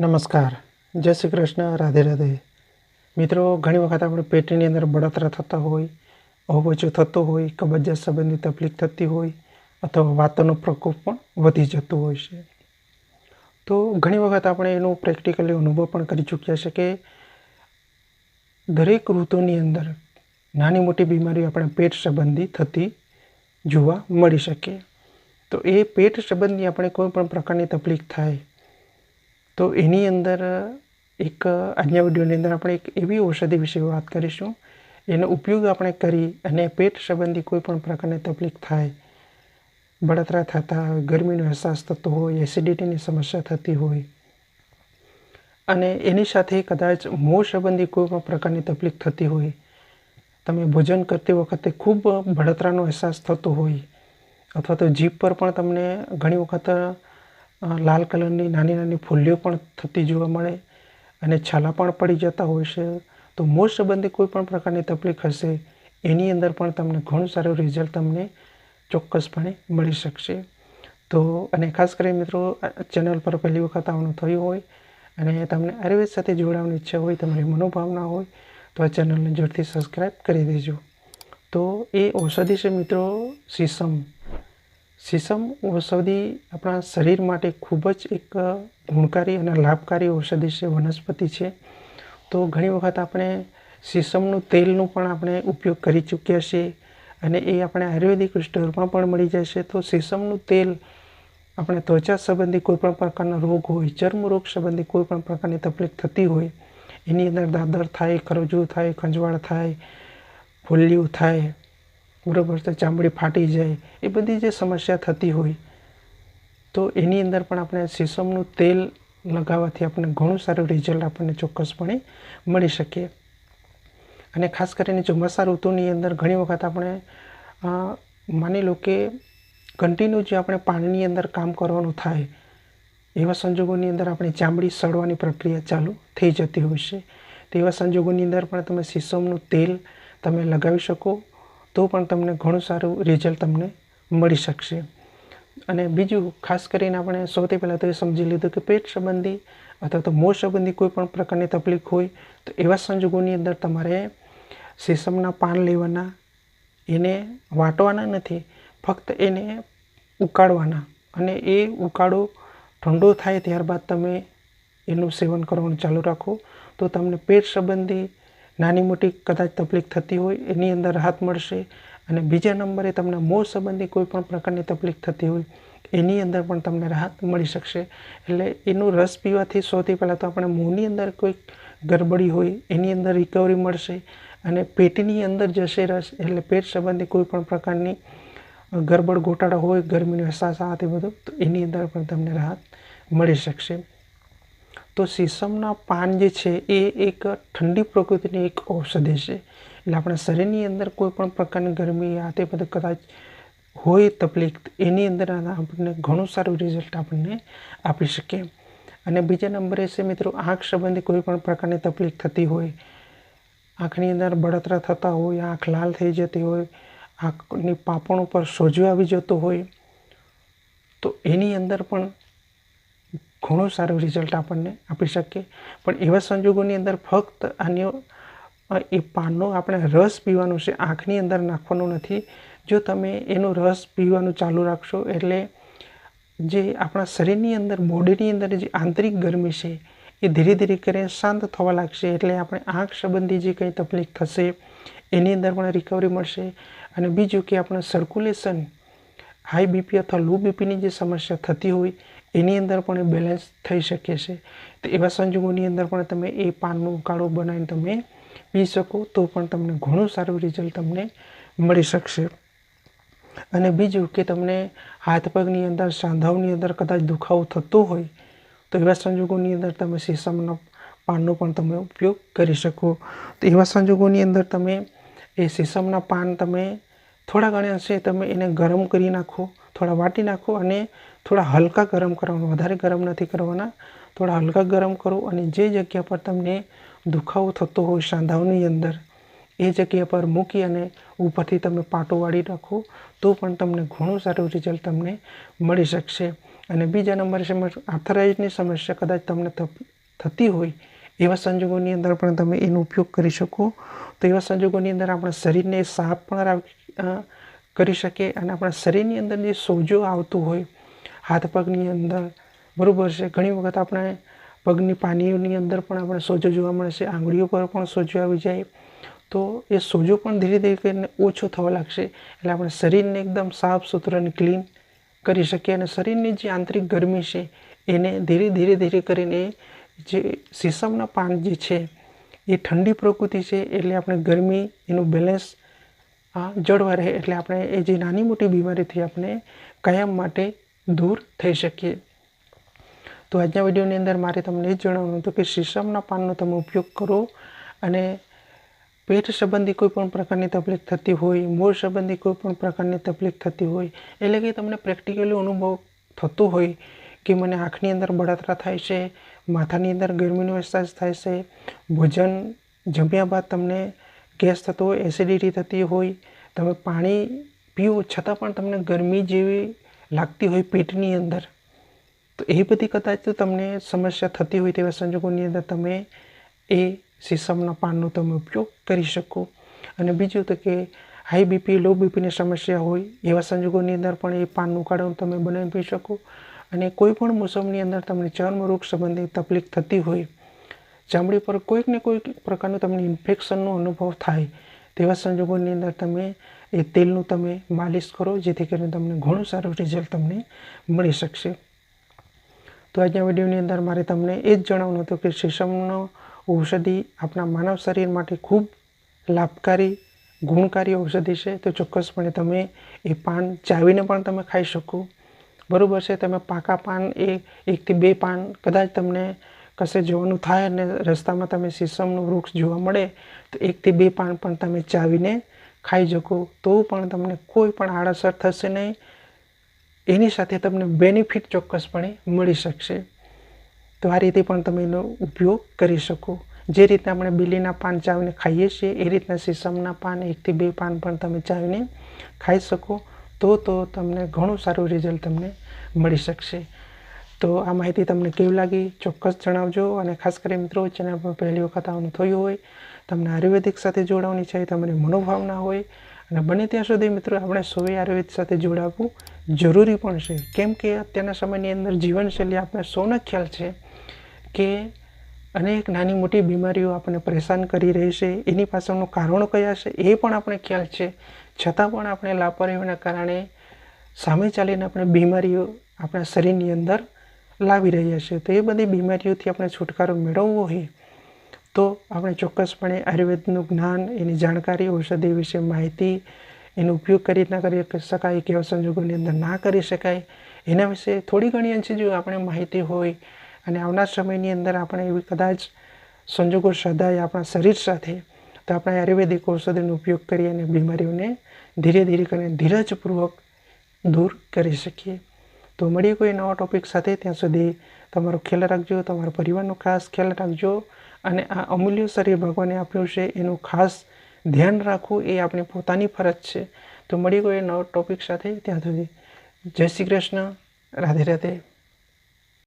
નમસ્કાર. જય શ્રી કૃષ્ણ. રાધે રાધે. મિત્રો, ઘણી વખત આપણે પેટની અંદર બળતરા થતા હોય અવોચો થતો હોય, કબજિયાત સંબંધી તકલીફ થતી હોય, અથવા વાતોનો પ્રકોપ પણ વધી જતો હોય છે. તો ઘણી વખત આપણે એનો પ્રેક્ટિકલી અનુભવ પણ કરી ચૂક્યા છે કે દરેક ઋતુની અંદર નાની મોટી બીમારીઓ આપણે પેટ સંબંધી થતી જોવા મળી શકે. તો એ પેટ સંબંધી આપણે કોઈ પણ પ્રકારની તકલીફ થાય તો એની અંદર એક આજના વિડીયોની અંદર આપણે એક એવી ઔષધિ વિશે વાત કરીશું. એનો ઉપયોગ આપણે કરી અને પેટ સંબંધી કોઈ પણ પ્રકારની તકલીફ થાય, બળતરા થતા, ગરમીનો અહેસાસ થતો હોય એસિડિટીની સમસ્યા થતી હોય, અને એની સાથે કદાચ મોં સંબંધી કોઈ પણ પ્રકારની તકલીફ થતી હોય, તમે ભોજન કરતી વખતે ખૂબ બળતરાનો અહેસાસ થતો હોય, અથવા તો જીભ પર પણ તમને ઘણી વખત લાલ કલરની નાની નાની ફૂલ્લીઓ પણ થતી જોવા મળે અને છાલા પણ પડી જતા હોય છે. તો મોં સંબંધી કોઈ પણ પ્રકારની તકલીફ હશે, એની અંદર પણ તમને ઘણું સારું રિઝલ્ટ તમને ચોક્કસપણે મળી શકશે. તો, અને ખાસ કરી મિત્રો ચેનલ પર પહેલી વખત આવવાનું થયું હોય અને તમને આયુર્વેદ સાથે જોડાવાની ઈચ્છા હોય, તમારી મનોભાવના હોય, તો આ ચેનલને જોરથી સબસ્ક્રાઈબ કરી દેજો. તો એ ઔષધિ છે મિત્રો સીસમ સીસમ ઔષધિ આપણા શરીર માટે ખૂબ જ એક ગુણકારી અને લાભકારી ઔષધિ છે, વનસ્પતિ છે. તો ઘણી વખત આપણે સીસમનું તેલનું પણ આપણે ઉપયોગ કરી ચૂક્યા છીએ અને એ આપણે આયુર્વેદિક સ્ટોરમાં પણ મળી જાય છે. તો સીસમનું તેલ આપણે ત્વચા સંબંધી કોઈપણ પ્રકારનો રોગ હોય, ચર્મ રોગ સંબંધી કોઈપણ પ્રકારની તકલીફ થતી હોય, એની અંદર દાદર થાય, ખરજુ થાય, ખંજવાળ થાય ફોલ્યું થાય બરાબર તો ચામડી ફાટી જાય, એ બધી જે સમસ્યા થતી હોય, તો એની અંદર પણ આપણે સીસમનું તેલ લગાવવાથી આપણને ઘણું સારું રિઝલ્ટ આપણને ચોક્કસપણે મળી શકે. અને ખાસ કરીને ચોમાસા ઋતુની અંદર ઘણી વખત આપણે માની લો કે કન્ટિન્યુ જે આપણે પાણીની અંદર કામ કરવાનું થાય, એવા સંજોગોની અંદર આપણી ચામડી સડવાની પ્રક્રિયા ચાલુ થઈ જતી હોય છે. તેવા સંજોગોની અંદર પણ તમે સીસમનું તેલ તમે લગાવી શકો તો પણ તમને ઘણું સારું રિઝલ્ટ તમને મળી શકશે. અને બીજું, ખાસ કરીને આપણે સૌથી પહેલાં તો એ સમજી લીધું કે પેટ સંબંધી અથવા તો મોં સંબંધી કોઈ પણ પ્રકારની તકલીફ હોય, તો એવા સંજોગોની અંદર તમારે સીસમના પાન લેવાના, એને વાટવાના નથી, ફક્ત એને ઉકાળવાના. અને એ ઉકાળો ઠંડો થાય ત્યારબાદ તમે એનું સેવન કરવાનું ચાલુ રાખો, તો તમને પેટ સંબંધી નાની મોટી કદાચ તકલીફ થતી હોય, એની અંદર રાહત મળશે અને બીજા નંબરે તમને મોં સંબંધી કોઈ પણ પ્રકારની તકલીફ થતી હોય, એની અંદર પણ તમને રાહત મળી શકશે. એટલે એનું રસ પીવાથી સૌથી પહેલાં તો આપણે મોંની અંદર કોઈક ગરબડી હોય, એની અંદર રિકવરી મળશે અને પેટની અંદર જશે રસ, એટલે પેટ સંબંધી કોઈ પણ પ્રકારની ગરબડ ગોટાળા હોય, ગરમીનો અહેસાસ આ તે બધું, તો એની અંદર પણ તમને રાહત મળી શકશે. તો સીસમના પાન જે છે એ એક ઠંડી પ્રકૃતિની એક ઔષધિ છે. એટલે આપણા શરીરની અંદર કોઈ પણ પ્રકારની ગરમી આ તે બધું કદાચ હોય તકલીફ, એની અંદર આપણને ઘણું સારું રિઝલ્ટ આપણને આપી શકે. અને બીજા નંબરે છે મિત્રો, આંખ સંબંધી કોઈ પણ પ્રકારની તકલીફ થતી હોય, આંખની અંદર બળતરા થતા હોય, આંખ લાલ થઈ જતી હોય, આંખની પાપણ ઉપર સોજો આવી જતો હોય, તો એની અંદર પણ ઘણું સારું રિઝલ્ટ આપણને આપી શકે પણ એવા સંજોગોની અંદર ફક્ત આની એ પાનનો આપણે રસ પીવાનો છે, આંખની અંદર નાખવાનો નથી. જો તમે એનો રસ પીવાનું ચાલુ રાખશો, એટલે જે આપણા શરીરની અંદર, બોડીની અંદર જે આંતરિક ગરમી છે, એ ધીરે ધીરે કરીને શાંત થવા લાગશે, એટલે આપણે આંખ સંબંધી જે કંઈ તકલીફ થશે, એની અંદર પણ રિકવરી મળશે. અને બીજું કે આપણે સર્ક્યુલેશન હાઈ બીપી અથવા લો બીપીની જે સમસ્યા થતી હોય એની અંદર પણ એ બેલેન્સ થઈ શકે છે. તો એવા સંજોગોની અંદર પણ તમે એ પાનનો ઉકાળો બનાવીને તમે પી શકો, તો પણ તમને ઘણું સારું રિઝલ્ટ તમને મળી શકશે. અને બીજું કે તમને હાથ પગની અંદર, સાંધાઓની અંદર કદાચ દુખાવો થતો હોય, તો એવા સંજોગોની અંદર તમે સીસમના પાનનો પણ તમે ઉપયોગ કરી શકો. તો એવા સંજોગોની અંદર તમે એ સીસમના પાન તમે થોડા ઘણા અંશે તમે એને ગરમ કરી નાખો, થોડા વાટી નાખો અને થોડા હલકા ગરમ કરવાના, વધારે ગરમ નથી કરવાના. થોડા હલકા ગરમ કરો અને જે જગ્યા પર તમને દુખાવો થતો હોય સાંધાઓની અંદર, એ જગ્યા પર મૂકી અને ઉપરથી તમે પાટો વાળી રાખો, તો પણ તમને ઘણું સારું રિઝલ્ટ તમને મળી શકશે. અને બીજા નંબર સમસ્યા આર્થરાઇઝની સમસ્યા કદાચ તમને થતી હોય એવા સંજોગોની અંદર પણ તમે એનો ઉપયોગ કરી શકો. તો એવા સંજોગોની અંદર આપણા શરીરને સાફ પણ કરી શકીએ અને આપણા શરીરની અંદર જે સોજો આવતું હોય, હાથ પગની અંદર, બરાબર છે? ઘણી વખત આપણે પગની પાનીઓની અંદર પણ આપણે સોજો જોવા મળે છે, આંગળીઓ પર પણ સોજો આવી જાય. તો એ સોજો પણ ધીરે ધીરે કરીને ઓછો થવા લાગશે. એટલે આપણે શરીરને એકદમ સાફ સુથરા અને ક્લીન કરી શકીએ અને શરીરની જે આંતરિક ગરમી છે, એને ધીરે ધીરે ધીરે કરીને જે સીસમના પાન જે છે, એ ઠંડી પ્રકૃતિ છે, એટલે આપણે ગરમી એનું બેલેન્સ જળવા રહે, એટલે આપણે એ જે નાની મોટી બીમારીથી આપણે કાયમ માટે દૂર થઈ શકીએ. તો આજના વિડીયોની અંદર મારે તમને એ જણાવવાનું હતું કે શીશમના પાનનો તમે ઉપયોગ કરો અને પેટ સંબંધી કોઈ પણ પ્રકારની તકલીફ થતી હોય, મૂળ સંબંધી કોઈ પણ પ્રકારની તકલીફ થતી હોય, એટલે કે તમને પ્રેક્ટિકલી અનુભવ થતો હોય કે મને આંખની અંદર બળતરા થાય છે માથાની અંદર ગરમીનો અહેસાસ થાય છે. ભોજન જમ્યા બાદ તમને ગેસ થતો હોય એસિડિટી થતી હોય, તમે પાણી પીવો છતાં પણ તમને ગરમી જેવી લાગતી હોય પેટની અંદર. તો એ બધી કદાચ તમને સમસ્યા થતી હોય તેવા સંજોગોની અંદર તમે એ સીસમના પાનનો તમે ઉપયોગ કરી શકો. અને બીજું તો કે હાઈ બીપી લો બીપીની સમસ્યા હોય, એવા સંજોગોની અંદર પણ એ પાનનું કાઢવું તમે બનાવી પી શકો. અને કોઈ પણ મોસમની અંદર તમને ચર્મરોગ સંબંધી તકલીફ થતી હોય, ચામડી પર કોઈક ને કોઈક પ્રકારનું તમને ઇન્ફેક્શનનો અનુભવ થાય, તેવા સંજોગોની અંદર તમે એ તેલનું તમે માલિશ કરો, જેથી કરીને તમને ઘણું સારું રિઝલ્ટ તમને મળી શકશે. તો આજના વિડીયોની અંદર મારે તમને એ જ જણાવવાનું હતું કે શીશમનો ઔષધિ આપણા માનવ શરીર માટે ખૂબ લાભકારી, ગુણકારી ઔષધિ છે. તો ચોક્કસપણે તમે એ પાન ચાવીને પણ તમે ખાઈ શકો. બરાબર છે? તમે પાકા પાન એ એકથી બે પાન કદાચ તમને કશે જવાનું થાય અને રસ્તામાં તમે સીસમનું વૃક્ષ જોવા મળે, તો એકથી બે પાન પણ તમે ચાવીને ખાઈ શકો. તો પણ તમને કોઈ પણ આડઅસર થશે નહીં. એની સાથે તમને બેનિફિટ ચોક્કસપણે મળી શકશે. તો આ રીતે પણ તમે એનો ઉપયોગ કરી શકો. જે રીતે આપણે બિલીના પાન ચાવીને ખાઈએ છીએ, એ રીતના સીસમના પાન એકથી બે પાન પણ તમે ચાવીને ખાઈ શકો. તો તો તમને ઘણું સારું રિઝલ્ટ તમને મળી શકશે. તો આ માહિતી તમને કેવી લાગી ચોક્કસ જણાવજો અને ખાસ કરી મિત્રો ચેનલ પર પહેલી વખત આવવાનું થયું હોય, તમને આયુર્વેદિક સાથે જોડાવાની છે તમારી મનોભાવના હોય, અને બને ત્યાં સુધી મિત્રો, આપણે સૌએ આયુર્વેદ સાથે જોડાવવું જરૂરી પણ છે. કેમ કે અત્યારના સમયની અંદર જીવનશૈલી આપણે સૌને ખ્યાલ છે કે અનેક નાની મોટી બીમારીઓ આપણને પરેશાન કરી રહી છે. એની પાછળનું કારણો કયા છે એ પણ આપણે ખ્યાલ છે. છતાં પણ આપણે લાપરવાહીના કારણે સામે ચાલીને આપણે બીમારીઓ આપણા શરીરની અંદર લાવી રહ્યા છીએ. તો એ બધી બીમારીઓથી આપણે છુટકારો મેળવવો હોય તો આપણે ચોક્કસપણે આયુર્વેદનું જ્ઞાન, એની જાણકારી, ઔષધિ વિશે માહિતી, એનો ઉપયોગ કરી ના કરી શકાય કેવા સંજોગોની અંદર ના કરી શકાય, એના વિશે થોડી ઘણી અંશે જો આપણે માહિતી હોય અને આવનાર સમયની અંદર આપણે એવી કદાચ સંજોગો સદાય આપણા શરીર સાથે તો આપણે આયુર્વેદિક ઔષધિનો ઉપયોગ કરી અને બીમારીઓને ધીરે ધીરે કરીને ધીરજપૂર્વક દૂર કરી શકીએ. તો મળીએ કોઈ નવા ટોપિક સાથે, ત્યાં સુધી તમારો ખ્યાલ રાખજો, તમારા પરિવારનો ખાસ ખ્યાલ રાખજો અને આ અમૂલ્ય શરીર ભગવાને આપ્યું છે, એનું ખાસ ધ્યાન રાખવું એ આપણી પોતાની ફરજ છે. તો મળીએ કોઈ નવા ટોપિક સાથે, ત્યાં સુધી જય શ્રી કૃષ્ણ, રાધે રાધે.